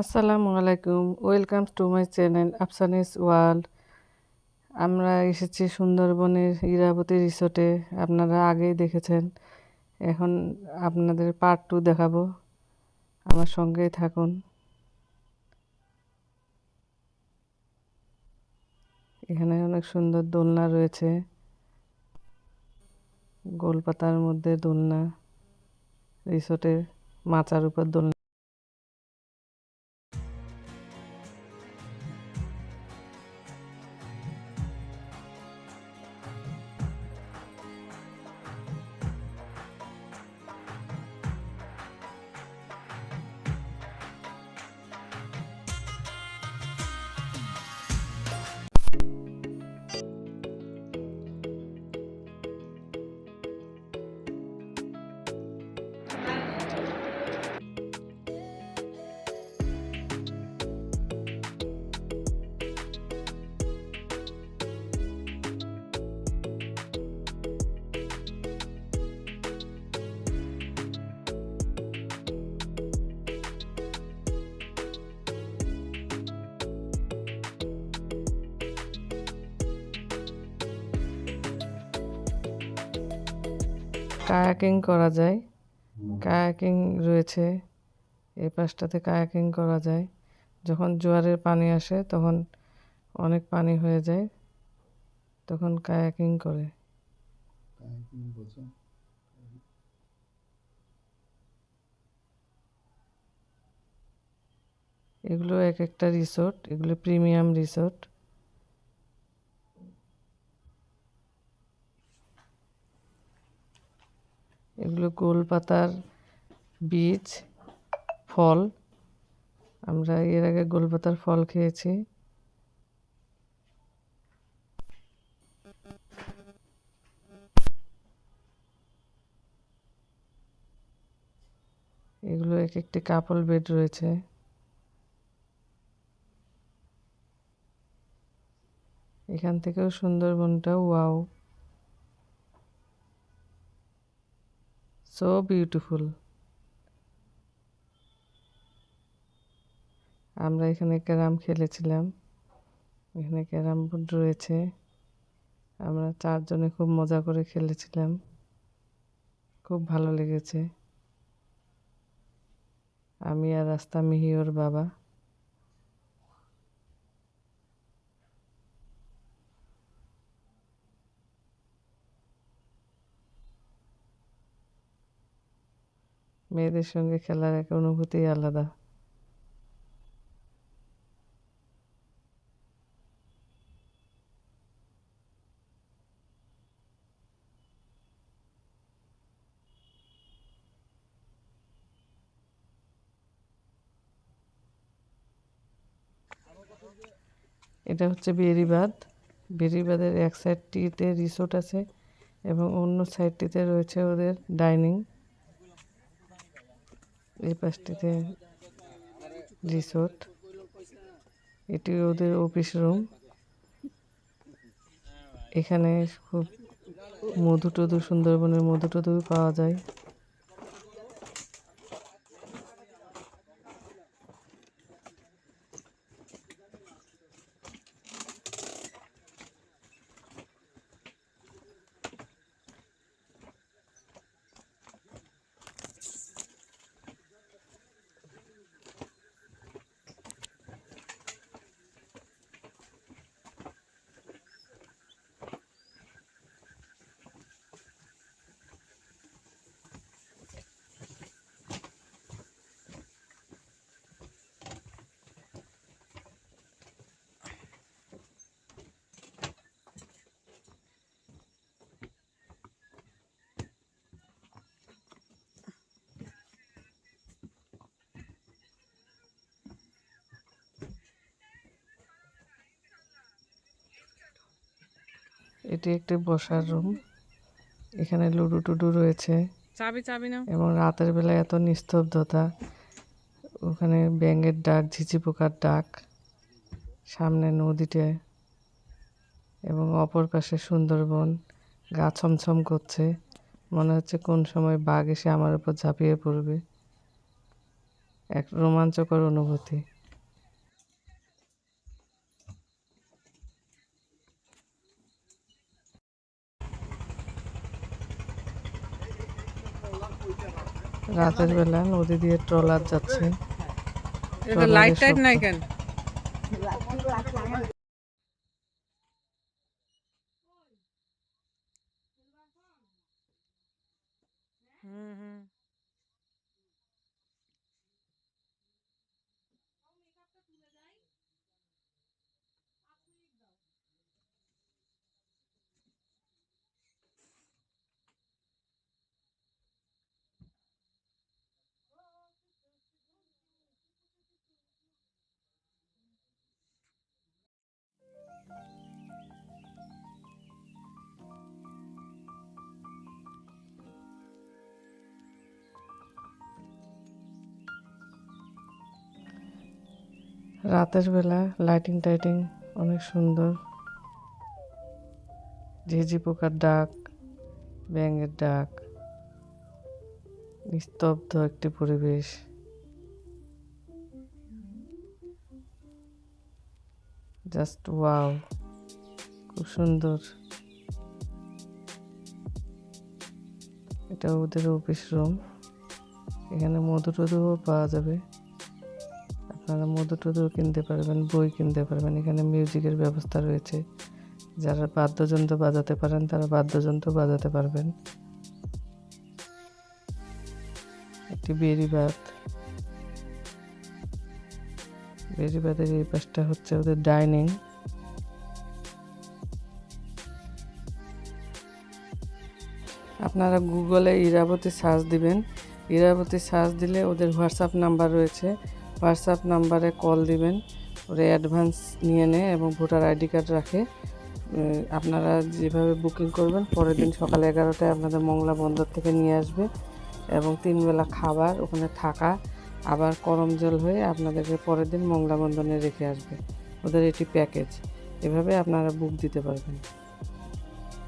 আসসালামু আলাইকুম, welcome to my channel Afsani's world. আমরা এসেছি সুন্দরবনের ইরাবতী রিসোর্টে, আপনারা আগেই দেখেছেন। এখন আপনাদের পার্ট টু দেখাবো। আমার সঙ্গেই থাকুন। এখানে অনেক সুন্দর দোলনা রয়েছে। গোলপাতার মধ্যে দোলনা, রিসোর্টের মাচার উপর দোলনা। কায়াকিং করা যায়। কায়াকিং রয়েছে। এই পাশটাতে কায়াকিং করা যায়। যখন জোয়ারের পানি আসে তখন অনেক পানি হয়ে যায়। তখন কায়াকিং করে। এগুলো এক একটা রিসোর্ট। এগুলো প্রিমিয়াম রিসোর্ট। এগুলো গোল পাতার বীজ, ফল। আমরা এর আগে গোল পাতার ফল খেয়েছি। এগুলো এক একটি কাপল বেড রয়েছে। এখান থেকেও সুন্দরবনটা ওয়াও সো beautiful. আমরা এখানে ক্যারাম খেলেছিলাম। এখানে ক্যারাম বোর্ড রয়েছে। আমরা চারজনে খুব মজা করে খেলেছিলাম। খুব ভালো লেগেছে। আমি আর রাস্তা মিহি ওর বাবা। মেয়েদের সঙ্গে খেলার এক অনুভূতি আলাদা। এটা হচ্ছে বেরিবাঁধ বেরিবাঁধের এক সাইডটিতে রিসোর্ট আছে এবং অন্য সাইডটিতে রয়েছে ওদের ডাইনিং এই পাশটিতে রিসোর্ট। এটি ওদের অফিস রুম। এখানে খুব মধু টধু সুন্দরবনের মধু টধু পাওয়া যায়। এটি একটি বসার রুম। এখানে লুডো টুডু রয়েছে। চাবি চাবি না এবং রাতের বেলায় এত নিস্তব্ধতা। ওখানে ব্যাঙের ডাক ঝিঝি পোকার ডাক। সামনে নদীতে এবং অপর পাশে সুন্দরবন। গা ছমছম করছে। মনে হচ্ছে কোন সময় বাঘ এসে আমার উপর ঝাঁপিয়ে পড়বে। এক রোমাঞ্চকর অনুভূতি। রাতের বেলা নদী দিয়ে ট্রলার যাচ্ছে। এটা লাইট টাইট নাই কেন? রাতের বেলা লাইটিং টাইটিং অনেক সুন্দর। ঝিঝি পোকার ডাক, ব্যাঙের ডাক, নিস্তব্ধ একটি পরিবেশ। জাস্ট ওয়াও খুব সুন্দর। এটা ওদের অফিস রুম এখানে মধু টধুও পাওয়া যাবে। আপনারা মধু টধুও কিনতে পারবেন, বই কিনতে পারবেন। এখানে মিউজিকের ব্যবস্থা রয়েছে। যারা বাদ্যযন্ত্র বাজাতে পারেন, তারা বাদ্যযন্ত্র বাজাতে পারবেন। একটি বেরিবাদ বেরিবাদের এই পাশটা হচ্ছে ওদের ডাইনিং। আপনারা গুগলে ইরাবতী সার্চ দিবেন। ইরাবতী সার্চ দিলে ওদের হোয়াটসঅ্যাপ নাম্বার রয়েছে। হোয়াটসঅ্যাপ নাম্বারে কল দিবেন, ওরা অ্যাডভান্স নিয়ে নেয় এবং ভোটার আইডি কার্ড রাখে। আপনারা যেভাবে বুকিং করবেন, পরের দিন সকাল এগারোটায় আপনাদের মংলা বন্দর থেকে নিয়ে আসবে এবং তিন বেলা খাবার ওখানে থাকা, আবার করম জল হয়ে আপনাদেরকে পরের দিন মংলা বন্দরে রেখে আসবে। ওদের এটি প্যাকেজ। এভাবে আপনারা বুক দিতে পারবেন।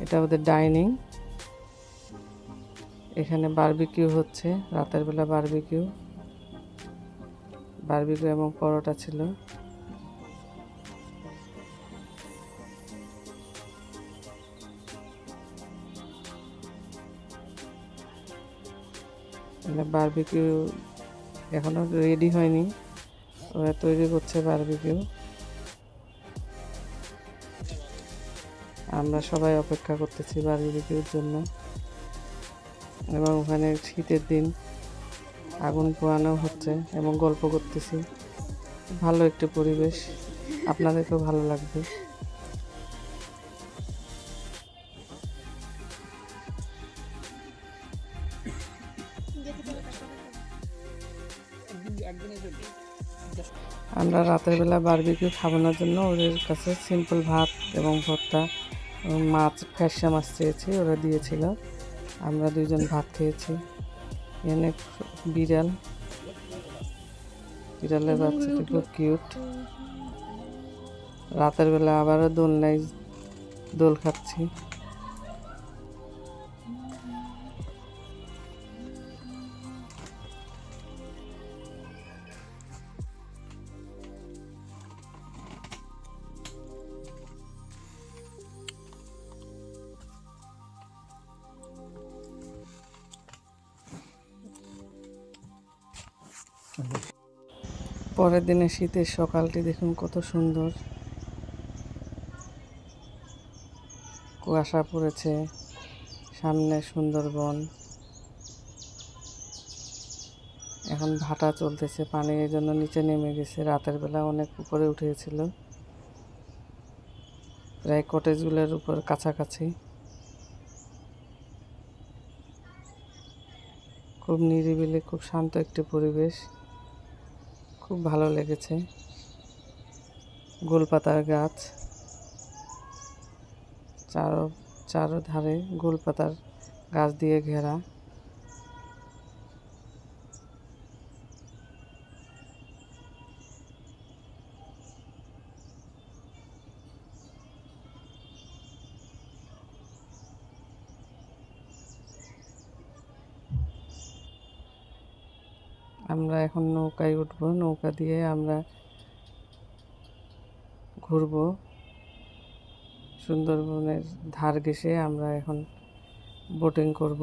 এটা ওদের ডাইনিং। এখানে বারবিকিউ হচ্ছে, রাতের বেলা বারবিকিউ। বারবিকিউ এবং পরোটা ছিল। বারবিকিউ এখনও রেডি হয়নি। ওরা তৈরি করছে বারবিকিউ। আমরা সবাই অপেক্ষা করতেছি বারবিকিউর জন্য। এবং ওখানে শীতের দিন। আগুন পোয়ানো হচ্ছে এবং গল্প করতেছি। ভালো একটি পরিবেশ। আপনাদেরকেও ভালো লাগবে। আমরা রাতের বেলা বারবিকিউ খাবানোর জন্য ওদের কাছে সিম্পল ভাত এবং ভর্তা মাছ ফ্যাসা মাছ চেয়েছি, ওরা দিয়েছিল। আমরা দুইজন ভাত খেয়েছি। এখানে বিড়াল। বিড়ালের বাচ্চাটি খুব কিউট রাতের বেলা আবারও দোল দোলনায় দোল খাচ্ছি। পরের দিনে শীতের সকালটি দেখুন কত সুন্দর। কুয়াশা পড়েছে সামনে সুন্দরবন। এখন ভাটা চলতেছে, পানি এই জন্য নিচে নেমে গেছে। রাতের বেলা অনেক উপরে উঠেছিল। প্রায় কটেজগুলোর উপর কাছাকাছি। খুব নিরিবিলি, খুব শান্ত একটি পরিবেশ। খুব ভালো লেগেছে। গোলপাতার গাছ। চারো চারো ধারে গোলপাতার গাছ দিয়ে ঘেরা। আমরা এখন নৌকায় উঠবো, নৌকা দিয়ে আমরা ঘুরবো। সুন্দরবনের ধার ঘেঁষে আমরা এখন বোটিং করব।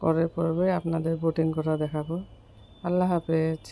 পরের পর্বে আপনাদের বোটিং করা দেখাবো। আল্লাহ হাফেজ।